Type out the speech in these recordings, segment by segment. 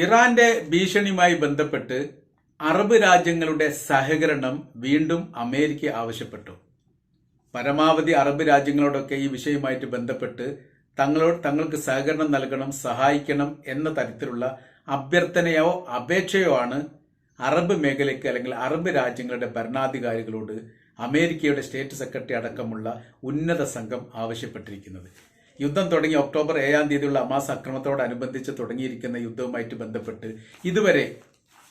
ഇറാന്റെ ഭീഷണിയുമായി ബന്ധപ്പെട്ട് അറബ് രാജ്യങ്ങളുടെ സഹകരണം വീണ്ടും അമേരിക്ക ആവശ്യപ്പെട്ടു. പരമാവധി അറബ് രാജ്യങ്ങളോടൊക്കെ ഈ വിഷയവുമായിട്ട് ബന്ധപ്പെട്ട് തങ്ങളോട് തങ്ങൾക്ക് സഹകരണം നൽകണം സഹായിക്കണം എന്ന തരത്തിലുള്ള അഭ്യർത്ഥനയോ അപേക്ഷയോ ആണ് അറബ് മേഖലയ്ക്ക് അല്ലെങ്കിൽ അറബ് രാജ്യങ്ങളുടെ ഭരണാധികാരികളോട് അമേരിക്കയുടെ സ്റ്റേറ്റ് സെക്രട്ടറി അടക്കമുള്ള ഉന്നത സംഘം ആവശ്യപ്പെട്ടിരിക്കുന്നത്. യുദ്ധം തുടങ്ങി ഒക്ടോബർ ഏഴാം തീയതിയുള്ള അമാസ് അക്രമത്തോടനുബന്ധിച്ച് തുടങ്ങിയിരിക്കുന്ന യുദ്ധവുമായിട്ട് ബന്ധപ്പെട്ട് ഇതുവരെ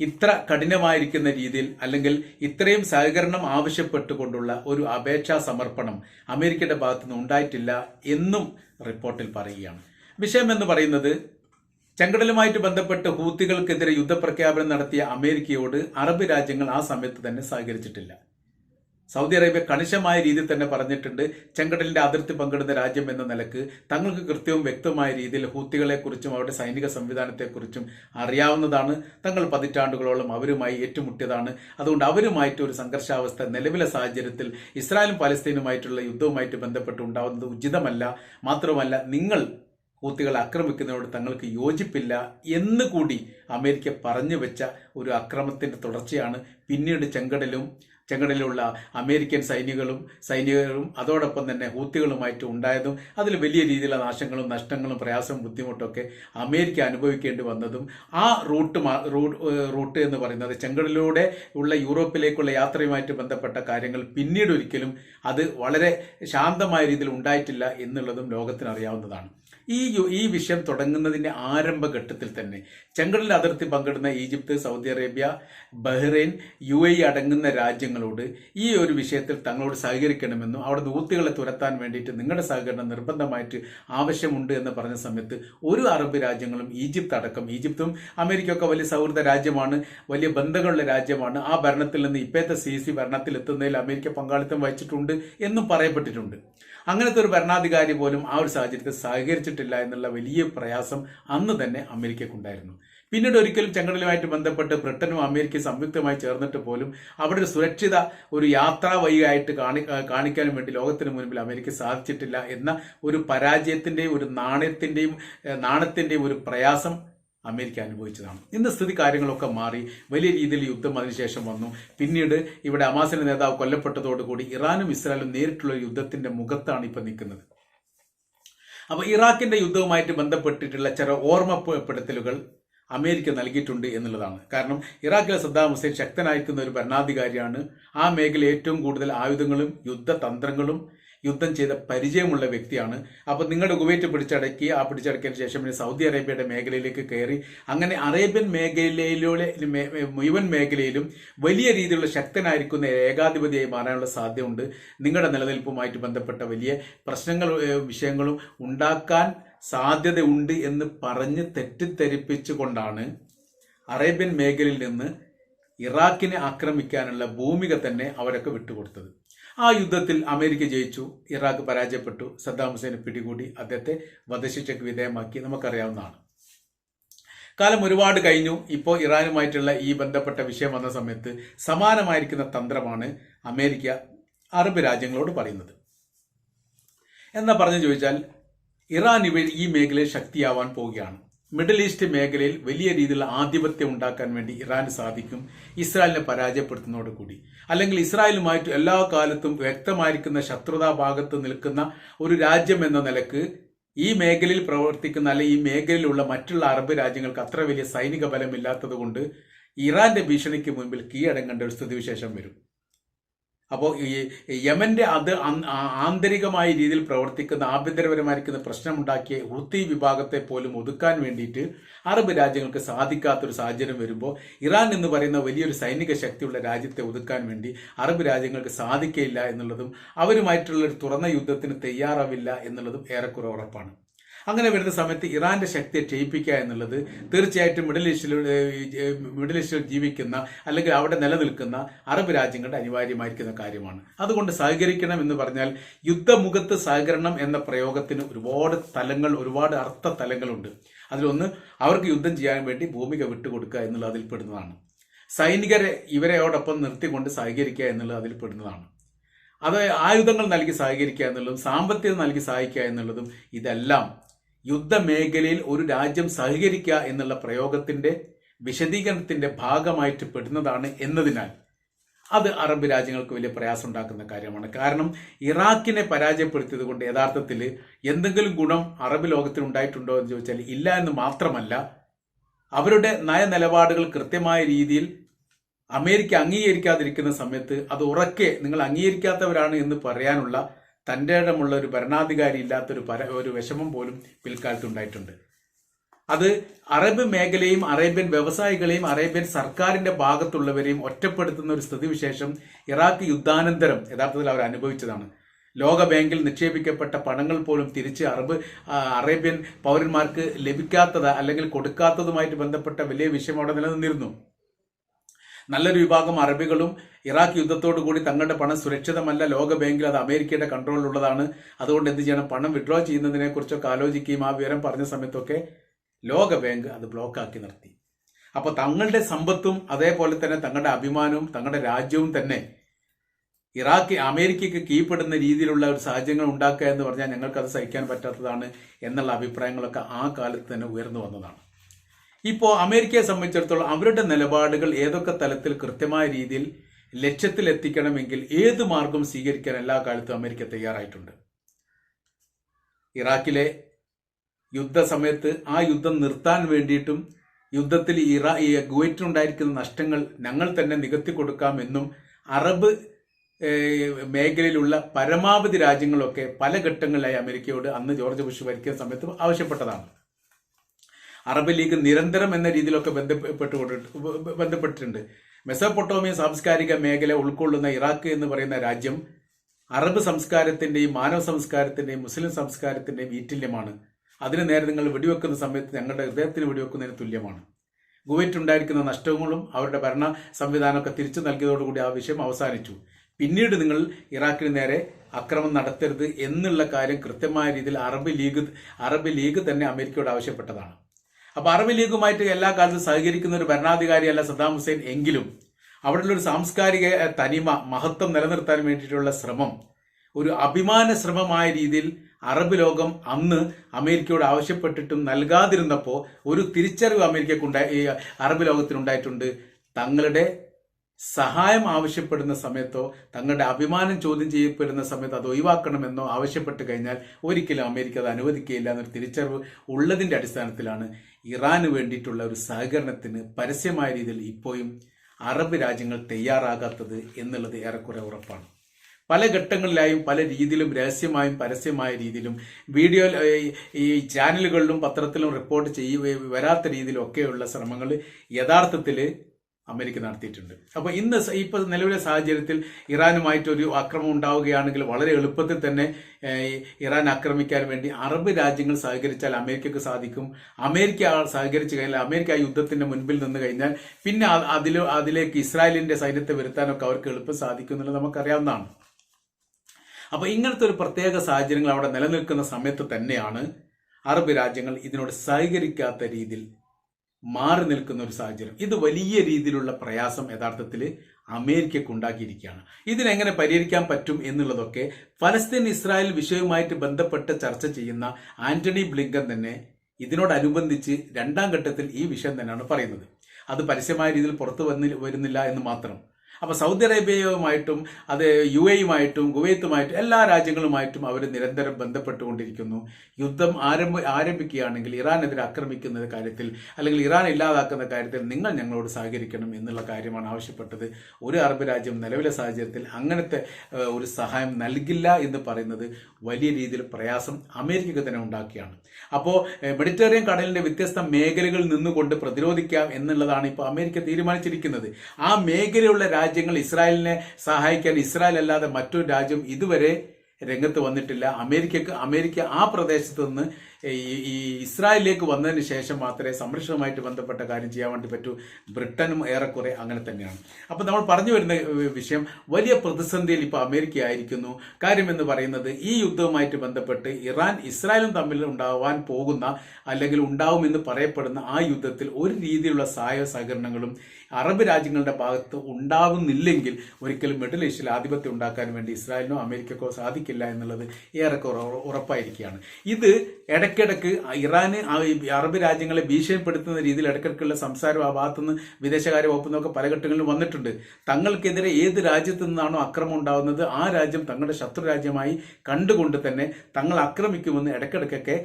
ഇത്ര കഠിനമായിരിക്കുന്ന രീതിയിൽ അല്ലെങ്കിൽ ഇത്രയും സഹകരണം ആവശ്യപ്പെട്ടുകൊണ്ടുള്ള ഒരു അപേക്ഷാ സമർപ്പണം അമേരിക്കയുടെ ഭാഗത്തുനിന്ന് ഉണ്ടായിട്ടില്ല എന്നും റിപ്പോർട്ടിൽ പറയുകയാണ്. വിഷയം എന്ന് പറയുന്നത് ചെങ്കടലുമായിട്ട് ബന്ധപ്പെട്ട് ഹൂത്തികൾക്കെതിരെ യുദ്ധപ്രഖ്യാപനം നടത്തിയ അമേരിക്കയോട് അറബ് രാജ്യങ്ങൾ ആ സമയത്ത് തന്നെ സഹകരിച്ചിട്ടില്ല. സൗദി അറേബ്യ കണിശമായ രീതിയിൽ തന്നെ പറഞ്ഞിട്ടുണ്ട് ചെങ്കടലിന്റെ അതിർത്തി പങ്കിടുന്ന രാജ്യം എന്ന നിലയ്ക്ക് തങ്ങൾക്ക് കൃത്യവും വ്യക്തമായ രീതിയിൽ ഹൂത്തികളെക്കുറിച്ചും അവരുടെ സൈനിക സംവിധാനത്തെക്കുറിച്ചും അറിയാവുന്നതാണ്. തങ്ങൾ പതിറ്റാണ്ടുകളോളം അവരുമായി ഏറ്റുമുട്ടിയതാണ്. അതുകൊണ്ട് അവരുമായിട്ട് ഒരു സംഘർഷാവസ്ഥ നിലവിലെ സാഹചര്യത്തിൽ ഇസ്രായേലും പാലസ്തീനുമായിട്ടുള്ള യുദ്ധവുമായിട്ട് ബന്ധപ്പെട്ട് ഉണ്ടാവുന്നത് ഉചിതമല്ല. മാത്രമല്ല നിങ്ങൾ ഹൂത്തികളെ ആക്രമിക്കുന്നതിനോട് തങ്ങൾക്ക് യോജിപ്പില്ല എന്ന് കൂടി അമേരിക്ക പറഞ്ഞു വെച്ച ഒരു അക്രമത്തിന്റെ തുടർച്ചയാണ്. പിന്നീട് ചെങ്കടലും ചെങ്കടലിലുള്ള അമേരിക്കൻ സൈനികളും സൈനികരും അതോടൊപ്പം തന്നെ ഹൂത്തികളുമായിട്ട് ഉണ്ടായതും അതിൽ വലിയ രീതിയിലുള്ള നാശങ്ങളും നഷ്ടങ്ങളും പ്രയാസവും ബുദ്ധിമുട്ടൊക്കെ അമേരിക്ക അനുഭവിക്കേണ്ടി വന്നതും ആ റൂട്ട് റൂട്ട് എന്ന് പറയുന്നത് ചെങ്കടലിലൂടെ ഉള്ള യൂറോപ്പിലേക്കുള്ള യാത്രയുമായിട്ട് ബന്ധപ്പെട്ട കാര്യങ്ങൾ പിന്നീട് ഒരിക്കലും അത് വളരെ ശാന്തമായ രീതിയിൽ ഉണ്ടായിട്ടില്ല എന്നുള്ളതും ലോകത്തിന് അറിയാവുന്നതാണ്. ഈ ഈ വിഷയം തുടങ്ങുന്നതിന്റെ ആരംഭഘട്ടത്തിൽ തന്നെ ചെങ്കടലിൽ അതിർത്തി പങ്കിടുന്ന Egypt Saudi Arabia Bahrain U A അടങ്ങുന്ന രാജ്യങ്ങളോട് ഈ ഒരു വിഷയത്തിൽ തങ്ങളോട് സഹകരിക്കണമെന്നും അവിടെ ദൂത്തുകളെ തുരത്താൻ വേണ്ടിയിട്ട് നിങ്ങളുടെ സഹകരണം നിർബന്ധമായിട്ട് ആവശ്യമുണ്ട് എന്ന് പറഞ്ഞ സമയത്ത് ഒരു അറബ് രാജ്യങ്ങളും ഈജിപ്ത് അടക്കം ഈജിപ്തും അമേരിക്കയൊക്കെ വലിയ സൗഹൃദ രാജ്യമാണ് വലിയ ബന്ധങ്ങളുള്ള രാജ്യമാണ് ആ ഭരണത്തിൽ നിന്ന് ഇപ്പോഴത്തെ സി സി ഭരണത്തിൽ എത്തുന്നതിൽ അമേരിക്ക പങ്കാളിത്തം വഹിച്ചിട്ടുണ്ട് എന്നും പറയപ്പെട്ടിട്ടുണ്ട്. അങ്ങനത്തെ ഒരു ഭരണാധികാരി പോലും ആ ഒരു സാഹചര്യത്തിൽ സഹകരിച്ചിട്ടില്ല എന്നുള്ള വലിയ പ്രയാസം അന്ന് തന്നെ അമേരിക്കക്കുണ്ടായിരുന്നു പിന്നീട് ഒരിക്കലും ചെങ്കടലുമായിട്ട് ബന്ധപ്പെട്ട് ബ്രിട്ടനും അമേരിക്കയും സംയുക്തമായി ചേർന്നിട്ട് പോലും അവിടെ ഒരു സുരക്ഷിത ഒരു യാത്രാ വഴിയായിട്ട് കാണി കാണിക്കാനും വേണ്ടി ലോകത്തിന് മുൻപിൽ അമേരിക്ക സാധിച്ചിട്ടില്ല എന്ന ഒരു പരാജയത്തിന്റെയും ഒരു നാണയത്തിന്റെയും നാണത്തിന്റെയും ഒരു പ്രയാസം അമേരിക്ക അനുഭവിച്ചതാണ്. ഇന്ന് സ്ഥിതി കാര്യങ്ങളൊക്കെ മാറി. വലിയ രീതിയിൽ യുദ്ധം അതിനുശേഷം വന്നു. പിന്നീട് ഇവിടെ അമാസിന്റെ നേതാവ് കൊല്ലപ്പെട്ടതോടുകൂടി ഇറാനും ഇസ്രായേലും നേരിട്ടുള്ള യുദ്ധത്തിന്റെ മുഖത്താണ് ഇപ്പൊ നിൽക്കുന്നത്. അപ്പൊ ഇറാഖിന്റെ യുദ്ധവുമായിട്ട് ബന്ധപ്പെട്ടിട്ടുള്ള ചില ഓർമ്മപ്പെടുത്തലുകൾ അമേരിക്ക നൽകിയിട്ടുണ്ട് എന്നുള്ളതാണ്. കാരണം ഇറാഖിലെ സദ്ദാം ഹുസൈൻ ശക്തനായിരിക്കുന്ന ഒരു ഭരണാധികാരിയാണ്. ആ മേഖല ഏറ്റവും കൂടുതൽ ആയുധങ്ങളും യുദ്ധതന്ത്രങ്ങളും യുദ്ധം ചെയ്ത പരിചയമുള്ള വ്യക്തിയാണ്. അപ്പോൾ നിങ്ങളുടെ കുവൈറ്റ് പിടിച്ചടക്കി ആ പിടിച്ചടക്കിയതിനു ശേഷം പിന്നെ സൗദി അറേബ്യയുടെ മേഖലയിലേക്ക് കയറി അങ്ങനെ അറേബ്യൻ മേഖലയിലൂടെ മുഴുവൻ മേഖലയിലും വലിയ രീതിയിലുള്ള ശക്തനായിരിക്കുന്ന ഏകാധിപതിയായി മാറാനുള്ള സാധ്യതയുണ്ട്. നിങ്ങളുടെ നിലനിൽപ്പുമായിട്ട് ബന്ധപ്പെട്ട വലിയ പ്രശ്നങ്ങൾ വിഷയങ്ങളും ഉണ്ടാക്കാൻ സാധ്യതയുണ്ട് എന്ന് പറഞ്ഞ് തെറ്റിദ്ധരിപ്പിച്ചുകൊണ്ടാണ് അറേബ്യൻ മേഖലയിൽ നിന്ന് ഇറാഖിനെ ആക്രമിക്കാനുള്ള ഭൂമിക തന്നെ അവരൊക്കെ വിട്ടുകൊടുത്തത്. ആ യുദ്ധത്തിൽ അമേരിക്ക ജയിച്ചു ഇറാഖ് പരാജയപ്പെട്ടു സദ്ദാം ഹുസൈനെ പിടികൂടി അദ്ദേഹത്തെ വധശിക്ഷയ്ക്ക് വിധേയമാക്കി നമുക്കറിയാവുന്നതാണ്. കാലം ഒരുപാട് കഴിഞ്ഞു. ഇപ്പോൾ ഇറാനുമായിട്ടുള്ള ഈ ബന്ധപ്പെട്ട വിഷയം വന്ന സമയത്ത് സമാനമായിരിക്കുന്ന തന്ത്രമാണ് അമേരിക്ക അറബ് രാജ്യങ്ങളോട് പറയുന്നത്. എന്നാ പറഞ്ഞു ചോദിച്ചാൽ ഇറാൻ ഇവ ഈ മേഖലയിൽ ശക്തിയാവാൻ പോവുകയാണ്. മിഡിൽ ഈസ്റ്റ് മേഖലയിൽ വലിയ രീതിയിലുള്ള ആധിപത്യം ഉണ്ടാക്കാൻ വേണ്ടി ഇറാന് സാധിക്കും ഇസ്രായേലിനെ പരാജയപ്പെടുത്തുന്നതോട് കൂടി. അല്ലെങ്കിൽ ഇസ്രായേലുമായിട്ട് എല്ലാ കാലത്തും വ്യക്തമായിരിക്കുന്ന ശത്രുതാ ഭാഗത്ത് നിൽക്കുന്ന ഒരു രാജ്യം എന്ന നിലയ്ക്ക് ഈ മേഖലയിൽ പ്രവർത്തിക്കുന്ന അല്ലെങ്കിൽ ഈ മേഖലയിലുള്ള മറ്റുള്ള അറബ് രാജ്യങ്ങൾക്ക് അത്ര വലിയ സൈനിക ബലമില്ലാത്തത് കൊണ്ട് ഇറാന്റെ ഭീഷണിക്ക് മുൻപിൽ കീഴടങ്ങേണ്ട ഒരു സ്ഥിതിവിശേഷം വരും. അപ്പോൾ ഈ യമന്റെ അത് ആന്തരികമായ രീതിയിൽ പ്രവർത്തിക്കുന്ന ആഭ്യന്തരപരമായിരിക്കുന്ന പ്രശ്നമുണ്ടാക്കിയ ഹുത്തി വിഭാഗത്തെ പോലും ഒതുക്കാൻ വേണ്ടിയിട്ട് അറബ് രാജ്യങ്ങൾക്ക് സാധിക്കാത്തൊരു സാഹചര്യം വരുമ്പോൾ ഇറാൻ എന്ന് പറയുന്ന വലിയൊരു സൈനിക ശക്തിയുള്ള രാജ്യത്തെ ഒതുക്കാൻ വേണ്ടി അറബ് രാജ്യങ്ങൾക്ക് സാധിക്കയില്ല എന്നുള്ളതും അവരുമായിട്ടുള്ള ഒരു തുറന്ന യുദ്ധത്തിന് തയ്യാറാവില്ല എന്നുള്ളതും ഏറെക്കുറെ ഉറപ്പാണ്. അങ്ങനെ വരുന്ന സമയത്ത് ഇറാന്റെ ശക്തിയെ ക്ഷയിപ്പിക്കുക എന്നുള്ളത് തീർച്ചയായിട്ടും മിഡിൽ ഈസ്റ്റിൽ മിഡിൽ ഈസ്റ്റിൽ ജീവിക്കുന്ന അല്ലെങ്കിൽ അവിടെ നിലനിൽക്കുന്ന അറബ് രാജ്യങ്ങളുടെ അനിവാര്യമായിരിക്കുന്ന കാര്യമാണ്. അതുകൊണ്ട് സഹകരിക്കണം എന്ന് പറഞ്ഞാൽ യുദ്ധമുഖത്ത് സഹകരണം എന്ന പ്രയോഗത്തിന് ഒരുപാട് തലങ്ങൾ ഒരുപാട് അർത്ഥ തലങ്ങളുണ്ട് അതിലൊന്ന് അവർക്ക് യുദ്ധം ചെയ്യാൻ വേണ്ടി ഭൂമിക വിട്ടുകൊടുക്കുക എന്നുള്ളത് അതിൽപ്പെടുന്നതാണ്. സൈനികരെ ഇവരെയോടൊപ്പം നിർത്തിക്കൊണ്ട് സഹകരിക്കുക എന്നുള്ളത് അതിൽപ്പെടുന്നതാണ്. അത് ആയുധങ്ങൾ നൽകി സഹകരിക്കുക എന്നുള്ളതും സാമ്പത്തികം നൽകി സഹായിക്കുക എന്നുള്ളതും ഇതെല്ലാം യുദ്ധമേഖലയിൽ ഒരു രാജ്യം സഹകരിക്കുക എന്നുള്ള പ്രയോഗത്തിന്റെ വിശദീകരണത്തിന്റെ ഭാഗമായിട്ട് പെടുന്നതാണ് എന്നതിനാൽ അത് അറബ് രാജ്യങ്ങൾക്ക് വലിയ പ്രയാസം ഉണ്ടാക്കുന്ന കാര്യമാണ്. കാരണം ഇറാഖിനെ പരാജയപ്പെടുത്തിയത് കൊണ്ട് യഥാർത്ഥത്തിൽ എന്തെങ്കിലും ഗുണം അറബ് ലോകത്തിന് ഉണ്ടായിട്ടുണ്ടോ എന്ന് ചോദിച്ചാൽ ഇല്ല എന്ന് മാത്രമല്ല അവരുടെ നയനിലപാടുകൾ കൃത്യമായ രീതിയിൽ അമേരിക്ക അംഗീകരിക്കാതിരിക്കുന്ന സമയത്ത് അത് ഉറക്കെ നിങ്ങൾ അംഗീകരിക്കാത്തവരാണ് എന്ന് പറയാനുള്ള തന്റെ ഇടമുള്ള ഒരു ഭരണാധികാരി ഇല്ലാത്തൊരു പര ഒരു വിഷമം പോലും പിൽക്കാലത്ത് ഉണ്ടായിട്ടുണ്ട്. അത് അറബ് മേഖലയും അറേബ്യൻ വ്യവസായികളെയും അറേബ്യൻ സർക്കാരിന്റെ ഭാഗത്തുള്ളവരെയും ഒറ്റപ്പെടുത്തുന്ന ഒരു സ്ഥിതിവിശേഷം ഇറാഖ് യുദ്ധാനന്തരം യഥാർത്ഥത്തിൽ അവർ അനുഭവിച്ചതാണ്. ലോക ബാങ്കിൽ നിക്ഷേപിക്കപ്പെട്ട പണങ്ങൾ പോലും തിരിച്ച് അറബ് അറേബ്യൻ പൗരന്മാർക്ക് ലഭിക്കാത്തത് അല്ലെങ്കിൽ കൊടുക്കാത്തതുമായിട്ട് ബന്ധപ്പെട്ട വലിയ വിഷയം അവിടെ നിലനിന്നിരുന്നു. നല്ലൊരു വിഭാഗം അറബികളും ഇറാഖ് യുദ്ധത്തോടു കൂടി തങ്ങളുടെ പണം സുരക്ഷിതമല്ല ലോക ബാങ്കിൽ അത് അമേരിക്കയുടെ കൺട്രോളിലുള്ളതാണ് അതുകൊണ്ട് എന്ത് ചെയ്യണം? പണം വിഡ്രോ ചെയ്യുന്നതിനെ കുറിച്ചൊക്കെ ആലോചിക്കുകയും ആ വിവരം പറഞ്ഞ സമയത്തൊക്കെ ലോക ബാങ്ക് അത് ബ്ലോക്കാക്കി നിർത്തി. അപ്പോൾ തങ്ങളുടെ സമ്പത്തും അതേപോലെ തന്നെ തങ്ങളുടെ അഭിമാനവും തങ്ങളുടെ രാജ്യവും തന്നെ ഇറാഖ് അമേരിക്കയ്ക്ക് കീഴ്പ്പെടുന്ന രീതിയിലുള്ള ഒരു സാഹചര്യങ്ങൾ ഉണ്ടാക്കുക എന്ന് പറഞ്ഞാൽ ഞങ്ങൾക്ക് അത് സഹിക്കാൻ പറ്റാത്തതാണ് എന്നുള്ള അഭിപ്രായങ്ങളൊക്കെ ആ കാലത്ത് തന്നെ ഉയർന്നു വന്നതാണ്. ഇപ്പോൾ അമേരിക്കയെ സംബന്ധിച്ചിടത്തോളം അവരുടെ നിലപാടുകൾ ഏതൊക്കെ തലത്തിൽ കൃത്യമായ രീതിയിൽ ലക്ഷ്യത്തിൽ എത്തിക്കണമെങ്കിൽ ഏത് മാർഗം സ്വീകരിക്കാൻ എല്ലാ കാലത്തും അമേരിക്ക തയ്യാറായിട്ടുണ്ട്? ഇറാഖിലെ യുദ്ധസമയത്ത് ആ യുദ്ധം നിർത്താൻ വേണ്ടിയിട്ടും യുദ്ധത്തിൽ ഇറാ കുവൈറ്റിനുണ്ടായിരിക്കുന്ന നഷ്ടങ്ങൾ ഞങ്ങൾ തന്നെ നികത്തി കൊടുക്കാമെന്നും അറബ് മേഖലയിലുള്ള പരമാവധി രാജ്യങ്ങളൊക്കെ പല ഘട്ടങ്ങളിലായി അമേരിക്കയോട് അന്ന് ജോർജ് ബുഷ് ഭരിക്കുന്ന സമയത്ത് ആവശ്യപ്പെട്ടതാണ്. അറബ് ലീഗ് നിരന്തരം എന്ന രീതിയിലൊക്കെ ബന്ധപ്പെട്ടിട്ടുണ്ട്. മെസോപൊട്ടോമിയ സാംസ്കാരിക മേഖല ഉൾക്കൊള്ളുന്ന ഇറാഖ് എന്ന് പറയുന്ന രാജ്യം അറബ് സംസ്കാരത്തിന്റെയും മാനവ സംസ്കാരത്തിന്റെയും മുസ്ലിം സംസ്കാരത്തിന്റെയും ഈറ്റില്യമാണ്. അതിന് നേരെ നിങ്ങൾ വെടിവെക്കുന്ന സമയത്ത് ഞങ്ങളുടെ ഹൃദയത്തിന് വെടിവെക്കുന്നതിന് തുല്യമാണ്. കുവൈറ്റ് ഉണ്ടായിരിക്കുന്ന നഷ്ടങ്ങളും അവരുടെ ഭരണ സംവിധാനമൊക്കെ തിരിച്ചു നൽകിയതോടുകൂടി ആ വിഷയം അവസാനിച്ചു. പിന്നീട് നിങ്ങൾ ഇറാഖിന് നേരെ അക്രമം നടത്തരുത് എന്നുള്ള കാര്യം കൃത്യമായ രീതിയിൽ അറബ് ലീഗ് അറബ് ലീഗ് തന്നെ അമേരിക്കയോട് ആവശ്യപ്പെട്ടതാണ്. അപ്പൊ അറബ് ലീഗുമായിട്ട് എല്ലാ കാലത്തും സഹകരിക്കുന്ന ഒരു ഭരണാധികാരിയല്ല സദ്ദാം ഹുസൈൻ എങ്കിലും അവിടെയുള്ള ഒരു സാംസ്കാരിക തനിമ മഹത്വം നിലനിർത്താൻ വേണ്ടിയിട്ടുള്ള ശ്രമം ഒരു അഭിമാന ശ്രമമായ രീതിയിൽ അറബ് ലോകം അന്ന് അമേരിക്കയോട് ആവശ്യപ്പെട്ടിട്ടും നൽകാതിരുന്നപ്പോൾ ഒരു തിരിച്ചറിവ് അമേരിക്കക്കുണ്ടായി അറബ് ലോകത്തിനുണ്ടായിട്ടുണ്ട്. തങ്ങളുടെ സഹായം ആവശ്യപ്പെടുന്ന സമയത്തോ തങ്ങളുടെ അഭിമാനം ചോദ്യം ചെയ്യപ്പെടുന്ന സമയത്ത് അത് ഒഴിവാക്കണമെന്നോ ആവശ്യപ്പെട്ട് കഴിഞ്ഞാൽ ഒരിക്കലും അമേരിക്ക അത് അനുവദിക്കുകയില്ല എന്നൊരു തിരിച്ചറിവ് ഉള്ളതിന്റെ അടിസ്ഥാനത്തിലാണ് ഇറാന് വേണ്ടിയിട്ടുള്ള ഒരു സഹകരണത്തിന് പരസ്യമായ രീതിയിൽ ഇപ്പോഴും അറബ് രാജ്യങ്ങൾ തയ്യാറാകാത്തത് എന്നുള്ളത് ഏറെക്കുറെ ഉറപ്പാണ്. പല ഘട്ടങ്ങളിലായും പല രീതിയിലും രഹസ്യമായും പരസ്യമായ രീതിയിലും വീഡിയോ ഈ ചാനലുകളിലും പത്രത്തിലും റിപ്പോർട്ട് ചെയ്യുക വരാത്ത രീതിയിലൊക്കെയുള്ള ശ്രമങ്ങൾ യഥാർത്ഥത്തിൽ അമേരിക്ക നടത്തിയിട്ടുണ്ട്. അപ്പോൾ ഇന്ന് ഇപ്പോൾ ഇപ്പൊ നിലവിലെ സാഹചര്യത്തിൽ ഇറാനുമായിട്ട് ഒരു ആക്രമം ഉണ്ടാവുകയാണെങ്കിൽ വളരെ എളുപ്പത്തിൽ തന്നെ ഇറാൻ ആക്രമിക്കാൻ വേണ്ടി അറബ് രാജ്യങ്ങൾ സഹകരിച്ചാൽ അമേരിക്കക്ക് സാധിക്കും. അമേരിക്ക സഹകരിച്ചു കഴിഞ്ഞാൽ അമേരിക്ക യുദ്ധത്തിന്റെ മുൻപിൽ നിന്ന് കഴിഞ്ഞാൽ പിന്നെ അതിൽ അതിലേക്ക് ഇസ്രായേലിന്റെ സൈന്യത്തെ വരുത്താനൊക്കെ അവർക്ക് എളുപ്പം സാധിക്കും എന്നുള്ളത് നമുക്കറിയാവുന്നതാണ്. അപ്പോൾ ഇങ്ങനത്തെ ഒരു പ്രത്യേക സാഹചര്യങ്ങൾ അവിടെ നിലനിൽക്കുന്ന സമയത്ത് തന്നെയാണ് അറബ് രാജ്യങ്ങൾ ഇതിനോട് സഹകരിക്കാത്ത രീതിയിൽ മാറി നിൽക്കുന്ന ഒരു സാഹചര്യം. ഇത് വലിയ രീതിയിലുള്ള പ്രയാസം യഥാർത്ഥത്തിൽ അമേരിക്കയ്ക്ക് ഉണ്ടാക്കിയിരിക്കുകയാണ്. ഇതിനെങ്ങനെ പരിഹരിക്കാൻ പറ്റും എന്നുള്ളതൊക്കെ ഫലസ്തീൻ ഇസ്രായേൽ വിഷയവുമായിട്ട് ബന്ധപ്പെട്ട് ചർച്ച ചെയ്യുന്ന ആന്റണി ബ്ലിങ്കൻ തന്നെ ഇതിനോടനുബന്ധിച്ച് രണ്ടാം ഘട്ടത്തിൽ ഈ വിഷയം തന്നെയാണ് പറയുന്നത്. അത് പരസ്യമായ രീതിയിൽ പുറത്തു വന്നി വരുന്നില്ല എന്ന് മാത്രം. അപ്പൊ സൗദി അറേബ്യയുമായിട്ടും അത് യു എയുമായിട്ടും കുവൈത്തുമായിട്ടും എല്ലാ രാജ്യങ്ങളുമായിട്ടും അവർ നിരന്തരം ബന്ധപ്പെട്ടുകൊണ്ടിരിക്കുന്നു. യുദ്ധം ആരംഭ ആരംഭിക്കുകയാണെങ്കിൽ ഇറാനെതിരെ ആക്രമിക്കുന്ന കാര്യത്തിൽ അല്ലെങ്കിൽ ഇറാൻ ഇല്ലാതാക്കുന്ന കാര്യത്തിൽ നിങ്ങൾ ഞങ്ങളോട് സഹകരിക്കണം എന്നുള്ള കാര്യമാണ് ആവശ്യപ്പെട്ടത്. ഒരു അറബ് രാജ്യം നിലവിലെ സാഹചര്യത്തിൽ അങ്ങനത്തെ ഒരു സഹായം നൽകില്ല എന്ന് പറയുന്നത് വലിയ രീതിയിൽ പ്രയാസം അമേരിക്കയ്ക്ക് തന്നെ ഉണ്ടാക്കിയാണ്. അപ്പോൾ മെഡിറ്ററേനിയൻ കടലിന്റെ വ്യത്യസ്ത മേഖലകളിൽ നിന്നുകൊണ്ട് പ്രതിരോധിക്കാം എന്നുള്ളതാണ് ഇപ്പോൾ അമേരിക്ക തീരുമാനിച്ചിരിക്കുന്നത്. ആ മേഖലയുള്ള രാജ്യങ്ങൾ ഇസ്രായേലിനെ സഹായിക്കാൻ ഇസ്രായേൽ അല്ലാതെ മറ്റൊരു രാജ്യം ഇതുവരെ രംഗത്ത് വന്നിട്ടില്ല. അമേരിക്കക്ക് അമേരിക്ക ആ പ്രദേശത്ത് നിന്ന് ഈ ഇസ്രായേലിലേക്ക് വന്നതിന് ശേഷം മാത്രമേ സംരക്ഷണവുമായിട്ട് ബന്ധപ്പെട്ട കാര്യം ചെയ്യാൻ വേണ്ടി പറ്റൂ. ബ്രിട്ടനും ഏറെക്കുറെ അങ്ങനെ തന്നെയാണ്. അപ്പോൾ നമ്മൾ പറഞ്ഞു വരുന്ന വിഷയം വലിയ പ്രതിസന്ധിയിൽ ഇപ്പോൾ അമേരിക്ക ആയിരിക്കുന്നു കാര്യം എന്ന് പറയുന്നത് ഈ യുദ്ധവുമായിട്ട് ബന്ധപ്പെട്ട് ഇറാൻ ഇസ്രായേലും തമ്മിൽ ഉണ്ടാവാൻ പോകുന്ന അല്ലെങ്കിൽ ഉണ്ടാവുമെന്ന് പറയപ്പെടുന്ന ആ യുദ്ധത്തിൽ ഒരു രീതിയിലുള്ള സഹായ സഹകരണങ്ങളും അറബ് രാജ്യങ്ങളുടെ ഭാഗത്ത് ഉണ്ടാവുന്നില്ലെങ്കിൽ ഒരിക്കലും മിഡിൽ ഈസ്റ്റിൽ ആധിപത്യം ഉണ്ടാക്കാൻ വേണ്ടി ഇസ്രായേലിനോ അമേരിക്കക്കോ സാധിക്കില്ല എന്നുള്ളത് ഏറെക്കുറെ ഉറപ്പായിരിക്കുകയാണ്. ഇത് ഇടയ്ക്ക് ഇടയ്ക്കിടയ്ക്ക് ഇറാന് അറബ് രാജ്യങ്ങളെ ഭീഷണിപ്പെടുത്തുന്ന രീതിയിൽ ഇടയ്ക്കിടയ്ക്കുള്ള സംസാരം ആ ഭാഗത്തുനിന്ന് വിദേശകാര്യ വകുപ്പ് നിന്നൊക്കെ പല ഘട്ടങ്ങളിലും വന്നിട്ടുണ്ട്. തങ്ങൾക്കെതിരെ ഏത് രാജ്യത്തു നിന്നാണോ അക്രമം ഉണ്ടാവുന്നത് ആ രാജ്യം തങ്ങളുടെ ശത്രു രാജ്യമായി കണ്ടുകൊണ്ട് തന്നെ തങ്ങൾ ആക്രമിക്കുമെന്ന് ഇടയ്ക്കിടയ്ക്കൊക്കെ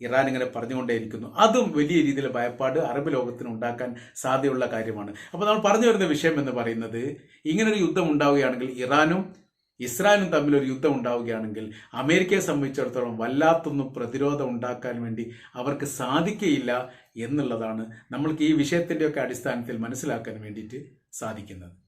ഇറാൻ ഇങ്ങനെ പറഞ്ഞുകൊണ്ടേയിരിക്കുന്നു. അതും വലിയ രീതിയിൽ ഭയപ്പാട് അറബ് ലോകത്തിന് ഉണ്ടാക്കാൻ സാധ്യതയുള്ള കാര്യമാണ്. അപ്പോൾ നമ്മൾ പറഞ്ഞു വരുന്ന വിഷയം എന്ന് പറയുന്നത് ഇങ്ങനൊരു യുദ്ധം ഉണ്ടാവുകയാണെങ്കിൽ ഇറാനും ഇസ്രായേലും തമ്മിൽ ഒരു യുദ്ധം ഉണ്ടാവുകയാണെങ്കിൽ അമേരിക്കയെ സംബന്ധിച്ചിടത്തോളം വല്ലാത്തൊന്നും പ്രതിരോധം ഉണ്ടാക്കാൻ വേണ്ടി അവർക്ക് സാധിക്കയില്ല എന്നുള്ളതാണ് നമ്മൾക്ക് ഈ വിഷയത്തിന്റെയൊക്കെ അടിസ്ഥാനത്തിൽ മനസ്സിലാക്കാൻ വേണ്ടിയിട്ട് സാധിക്കുന്നത്.